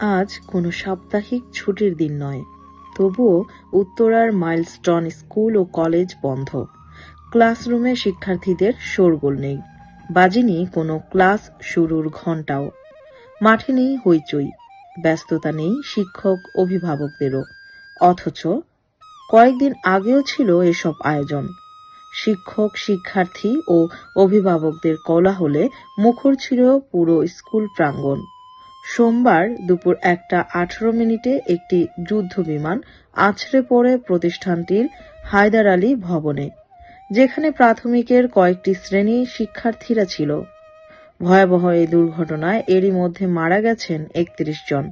আজ কোনো সাপ্তাহিক ছুটির দিন নয়। তবুও উত্তরার মাইলস্টন স্কুল ও কলেজ বন্ধ। ক্লাসরুমে শিক্ষার্থীদের শোরগোল নেই। বাজেনি কোনো ক্লাস শুরুর ঘণ্টাও। মাঠে নেই হইচই। ব্যস্ততা নেই শিক্ষক অভিভাবকদেরও। অথচ কয়েকদিন আগেও ছিল এসব আয়োজন। শিক্ষক, শিক্ষার্থী ও অভিভাবকদের কোলাহলে মুখর ছিল পুরো স্কুল প্রাঙ্গণ। সোমবার দুপুর একটা আঠারো মিনিটে একটি যুদ্ধ বিমান আছড়ে পড়ে প্রতিষ্ঠানটির হায়দার আলী ভবনে, যেখানে প্রাথমিকের কয়েকটি শ্রেণি শিক্ষার্থীরা ছিল। ভয়াবহ এই দুর্ঘটনায় এরই মধ্যে মারা গেছেন একত্রিশ জন।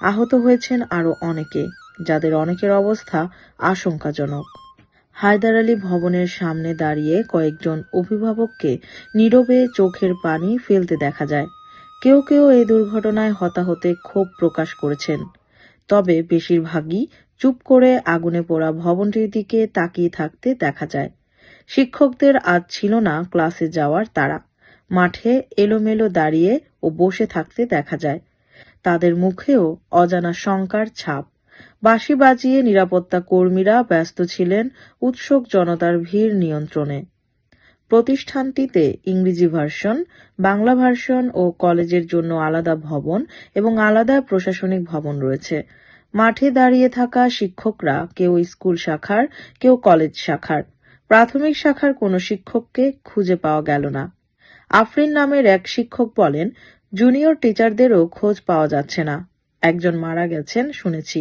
আহত হয়েছেন আরও অনেকে, যাদের অনেকের অবস্থা আশঙ্কাজনক। হায়দার আলী ভবনের সামনে দাঁড়িয়ে কয়েকজন অভিভাবককে নীরবে চোখের পানি ফেলতে দেখা যায়। কেউ কেউ এই দুর্ঘটনায় হতাহতে ক্ষোভ প্রকাশ করেছেন। তবে বেশিরভাগই চুপ করে আগুনে পোড়া ভবনটির দিকে তাকিয়ে থাকতে দেখা যায়। শিক্ষকদের আজ ছিল না ক্লাসে যাওয়ার তারা মাঠে এলোমেলো দাঁড়িয়ে ও বসে থাকতে দেখা যায়। তাদের মুখেও অজানা শঙ্কার ছাপ। বাঁশি বাজিয়ে নিরাপত্তা কর্মীরা ব্যস্ত ছিলেন উৎসুক জনতার ভিড় নিয়ন্ত্রণে। প্রতিষ্ঠানটিতে ইংরেজি ভার্সন, বাংলা ভার্সন ও কলেজের জন্য আলাদা ভবন এবং আলাদা প্রশাসনিক ভবন রয়েছে। মাঠে দাঁড়িয়ে থাকা শিক্ষকরা কেউ স্কুল শাখার, কেউ কলেজ শাখার। প্রাথমিক শাখার কোনো শিক্ষককে খুঁজে পাওয়া গেল না। আফরিন নামের এক শিক্ষক বলেন, জুনিয়র টিচারদেরও খোঁজ পাওয়া যাচ্ছে না। একজন মারা গেছেন, শুনেছি।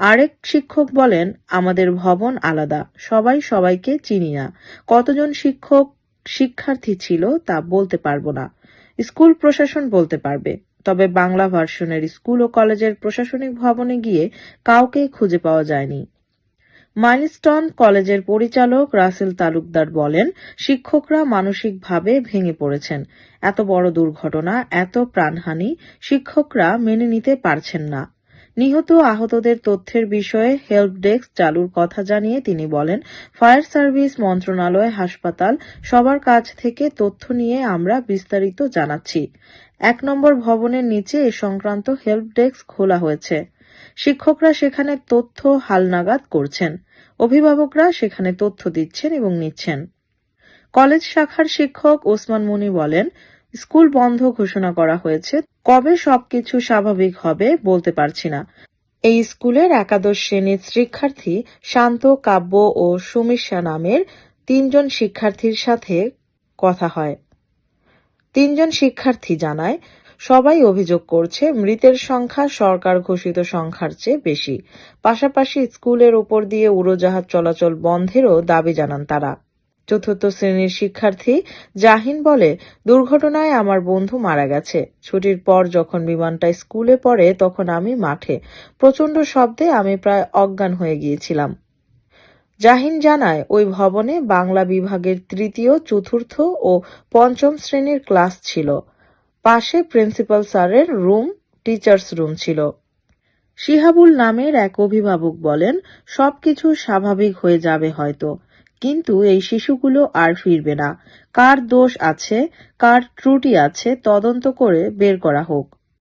আরেক শিক্ষক বলেন, আমাদের ভবন আলাদা, সবাই সবাইকে চিনি না। কতজন শিক্ষক শিক্ষার্থী ছিল তা বলতে পারব না। স্কুল প্রশাসন বলতে পারবে। তবে বাংলা ভার্সনের স্কুল ও কলেজের প্রশাসনিক ভবনে গিয়ে কাউকে খুঁজে পাওয়া যায়নি। মাইলস্টন কলেজের পরিচালক রাসেল তালুকদার বলেন, শিক্ষকরা মানসিকভাবে ভেঙে পড়েছেন। এত বড় দুর্ঘটনা, এত প্রাণহানি শিক্ষকরা মেনে নিতে পারছেন না। নিহত আহতদের তথ্যের বিষয়ে হেল্প ডেস্ক চালুর কথা জানিয়ে তিনি বলেন, ফায়ার সার্ভিস মন্ত্রণালয়, হাসপাতাল, সবার কাছ থেকে তথ্য নিয়ে আমরা বিস্তারিত জানাচ্ছি। এক নম্বর ভবনের নিচে এ সংক্রান্ত হেল্প ডেস্ক খোলা হয়েছে। শিক্ষকরা সেখানে তথ্য হালনাগাদ করছেন। অভিভাবকরা সেখানে তথ্য দিচ্ছেন এবং নিচ্ছেন। কলেজ শাখার শিক্ষক ওসমান মুনি বলেন স্কুল বন্ধ ঘোষণা করা হয়েছে। কবে সবকিছু স্বাভাবিক হবে বলতে পারছি না। এই স্কুলের একাদশ শ্রেণির শিক্ষার্থী শান্ত কাব্য ও সুমিশা নামের তিনজন শিক্ষার্থীর সাথে কথা হয়। তিনজন শিক্ষার্থী জানায়, সবাই অভিযোগ করছে মৃতের সংখ্যা সরকার ঘোষিত সংখ্যার চেয়ে বেশি। পাশাপাশি স্কুলের উপর দিয়ে উড়োজাহাজ চলাচল বন্ধেরও দাবি জানান তারা। চতুর্থ শ্রেণির শিক্ষার্থী জাহিন বলে, দুর্ঘটনায় আমার বন্ধু মারা গেছে। ছুটির পর যখন বিমানটা স্কুলে পড়ে, তখন আমি মাঠে। প্রচণ্ড শব্দে আমি প্রায় অজ্ঞান হয়ে গিয়েছিলাম। জাহিন জানায়, ওই ভবনে বাংলা বিভাগের তৃতীয়, চতুর্থ ও পঞ্চম শ্রেণির ক্লাস ছিল। পাশে প্রিন্সিপাল স্যারের রুম, টিচার্স রুম ছিল। শিহাবুল নামের এক অভিভাবক বলেন, সবকিছু স্বাভাবিক হয়ে যাবে হয়তো। কিন্তু এই শিশুগুলো আর ফিরবে না। কার দোষ আছে, কার ত্রুটি আছে, তদন্ত করে বের করা হোক।